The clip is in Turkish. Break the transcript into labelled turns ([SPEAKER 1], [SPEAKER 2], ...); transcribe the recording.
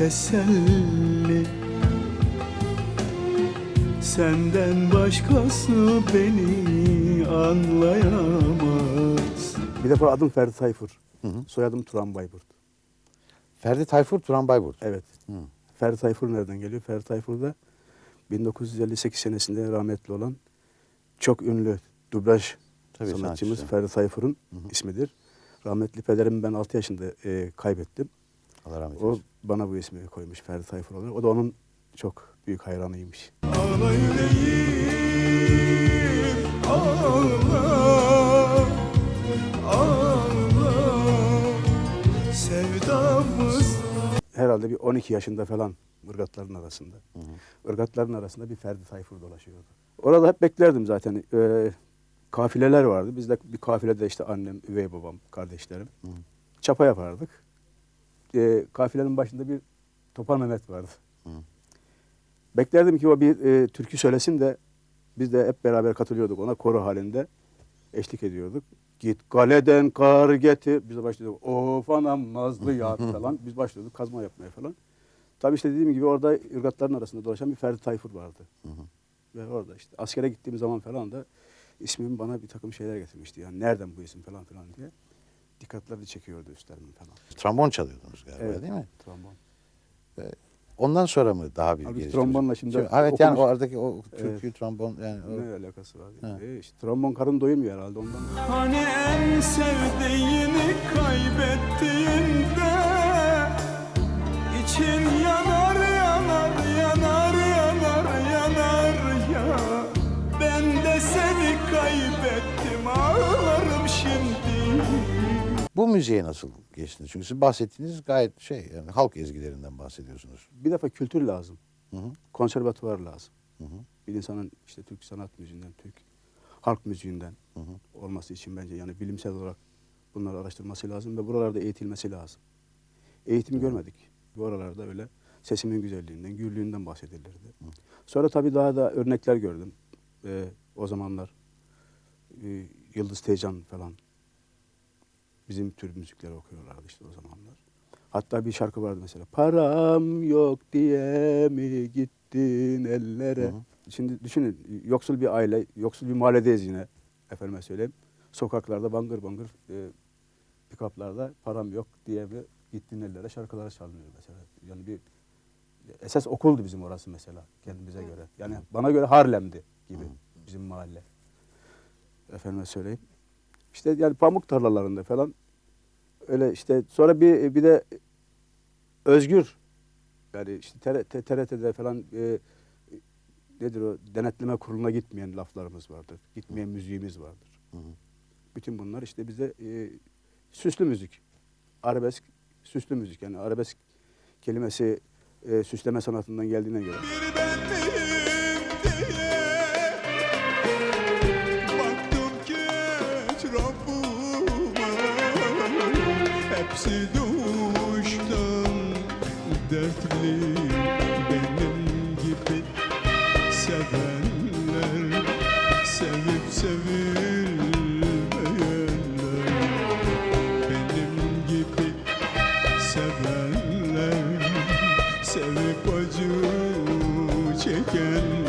[SPEAKER 1] teselli Senden başkası beni anlayamaz Bir defa adım Ferdi Tayfur. Soyadım Turan Bayburt.
[SPEAKER 2] Ferdi Tayfur, Turan Bayburt.
[SPEAKER 1] Evet. Ferdi Tayfur nereden geliyor? Ferdi Tayfur da 1958 senesinde rahmetli olan çok ünlü dublaj
[SPEAKER 2] Tabii,
[SPEAKER 1] sanatçımız
[SPEAKER 2] sanatçı.
[SPEAKER 1] Ferdi Tayfur'un ismidir. Rahmetli pederimi ben 6 yaşında e, kaybettim.
[SPEAKER 2] Allah rahmet
[SPEAKER 1] O
[SPEAKER 2] eylesin.
[SPEAKER 1] bana bu ismi koymuş Ferdi Tayfur olarak. O da onun çok büyük hayranıymış.
[SPEAKER 3] Ağla yüreğim ağla Ağla Sevdamız
[SPEAKER 1] Herhalde bir 12 yaşında falan ırgatların arasında. Irgatların arasında bir Ferdi Tayfur dolaşıyordu. Orada hep beklerdim zaten. Ee, kafileler vardı. Biz de bir kafilede işte annem, üvey babam, kardeşlerim. Çapa yapardık. Ee, kafilenin başında bir Topal Mehmet vardı. Beklerdim ki o bir e, türkü söylesin de biz de hep beraber katılıyorduk ona koro halinde eşlik ediyorduk. Git kaleden kar getir. Biz de başladık. Of anam nazlı yar falan. Biz başladık kazma yapmaya falan. Tabii işte dediğim gibi orada ırgatların arasında dolaşan bir Ferdi Tayfur vardı. Ve orada işte askere gittiğim zaman falan da ismim bana bir takım şeyler getirmişti. Yani nereden bu isim falan filan diye. Dikkatleri çekiyordu üstlerimin falan.
[SPEAKER 2] Trombon çalıyordunuz galiba
[SPEAKER 1] Evet,
[SPEAKER 2] değil mi?
[SPEAKER 1] Trombon.
[SPEAKER 2] Ondan sonra mı daha bir
[SPEAKER 1] Halbuki
[SPEAKER 2] geliştiniz?
[SPEAKER 1] trombonla şimdi
[SPEAKER 2] Evet yani
[SPEAKER 1] okumuş-
[SPEAKER 2] o aradaki o türkü
[SPEAKER 1] Evet.
[SPEAKER 2] trombon yani o-
[SPEAKER 1] Ne alakası var?
[SPEAKER 2] Ha.
[SPEAKER 1] E işte trombon karın doyurmuyor herhalde ondan.
[SPEAKER 3] Hani en sevdiğini kaybettiğinde
[SPEAKER 2] Bu müziğe nasıl geçtiniz? Çünkü siz bahsettiğiniz gayet şey yani halk ezgilerinden bahsediyorsunuz.
[SPEAKER 1] Bir defa kültür lazım.
[SPEAKER 2] Hı hı.
[SPEAKER 1] Konservatuvar lazım.
[SPEAKER 2] Hı hı.
[SPEAKER 1] Bir insanın işte Türk sanat müziğinden, Türk halk müziğinden olması için bence yani bilimsel olarak bunları araştırması lazım ve buralarda eğitilmesi lazım. Eğitim görmedik. Bu aralarda öyle sesimin güzelliğinden, gürlüğünden bahsedilirdi. Sonra tabii daha da örnekler gördüm. Ee, o zamanlar e, Yıldız Teycan falan bizim tür müzikleri okuyorlardı işte o zamanlar. Hatta bir şarkı vardı mesela. Param yok diye mi gittin ellere? Şimdi düşünün yoksul bir aile, yoksul bir mahalledeyiz yine efendime söyleyeyim. Sokaklarda bangır bangır e, pikaplarda param yok diye mi gittin ellere şarkıları çalınıyor mesela. Yani bir esas okuldu bizim orası mesela kendimize göre. Yani bana göre Harlem'di gibi bizim mahalle. Efendime söyleyeyim. İşte yani pamuk tarlalarında falan öyle işte sonra bir bir de özgür yani işte TRT, TRT'de falan e, nedir o denetleme kuruluna gitmeyen laflarımız vardır. Gitmeyen müziğimiz vardır. Bütün bunlar işte bize e, süslü müzik. Arabesk süslü müzik yani arabesk kelimesi e, süsleme sanatından geldiğine göre.
[SPEAKER 3] bir benim diye hepsi doğuştan dertli benim gibi. Sevenler sevip sevilmeyenler benim gibi. Sevenler sevip acı çeken